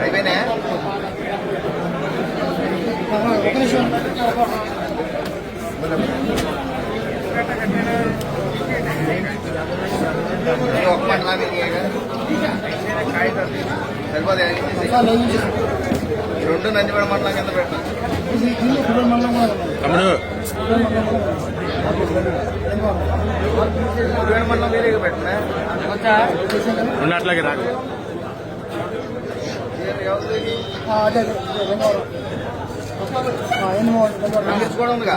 అయిపోయినా ఒక మండలం సరిపోతే రెండు నందిపేట మండలం కింద పెట్టాను తమ్ముడు గుడివాడ మండలం వేరేగా పెట్టినా ఉన్నట్లాగే రాదు కూడా ఉందిగా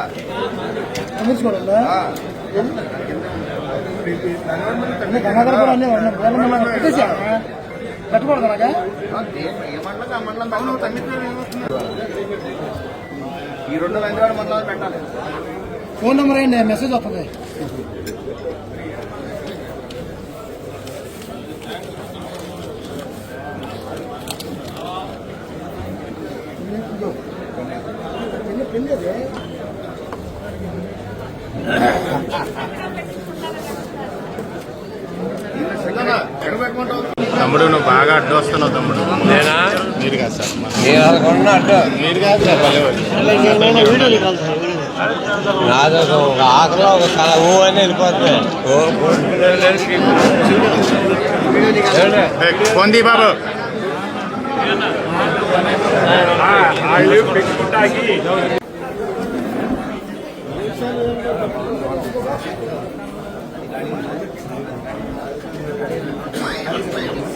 ఆ. కట్టుకోవడం పెట్టాలి. ఈ రెండు నందివాడ మండలాలు పెట్టాలి. ఫోన్ నెంబర్ అయ్యండి మెసేజ్ వస్తుంది. ఎక్కడ పెట్టుకుంటావు తమ్ముడు నువ్వు బాగా అడ్డు వస్తున్నావు తమ్ముడు. నేనా? మీరు కాదు సార్. మీరు కాదు సార్ నాది ఒక ఒక ఆకలిలో ఒక కళ ఊ అని వెళ్ళిపోతుంది? పొంది బాబు నీటి నుంచి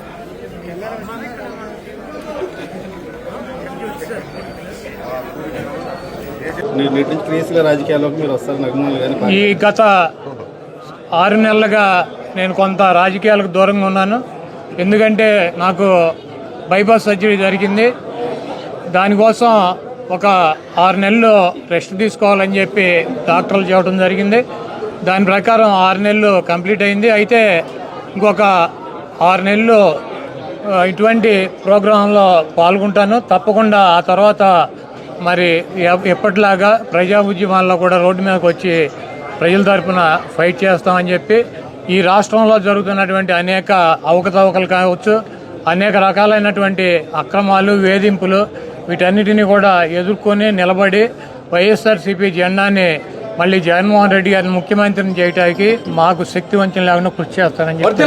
ఈ గత ఆరు నెలలుగా నేను కొంత రాజకీయాలకు దూరంగా ఉన్నాను. ఎందుకంటే నాకు బైపాస్ సర్జరీ జరిగింది. దానికోసం ఒక ఆరు నెలలు రెస్ట్ తీసుకోవాలని చెప్పి డాక్టర్లు చెప్పడం జరిగింది. దాని ప్రకారం ఆరు నెలలు కంప్లీట్ అయింది. అయితే ఇంకొక ఆరు నెలలు ఇటువంటి ప్రోగ్రాంలో పాల్గొంటాను. తప్పకుండా ఆ తర్వాత మరి ఎప్పటిలాగా ప్రజా ఉద్యమాల్లో కూడా రోడ్డు మీదకి వచ్చి ప్రజల తరపున ఫైట్ చేస్తామని చెప్పి ఈ రాష్ట్రంలో జరుగుతున్నటువంటి అనేక అవకతవకలు కావచ్చు అనేక రకాలైనటువంటి అక్రమాలు వేధింపులు వీటన్నిటిని కూడా ఎదుర్కొని నిలబడి వైఎస్ఆర్సీపీ జెండాని మళ్ళీ జగన్మోహన్ రెడ్డి గారిని ముఖ్యమంత్రిని చేయడానికి మాకు శక్తి వంచన లేకుండా కృషి చేస్తానని చెప్పి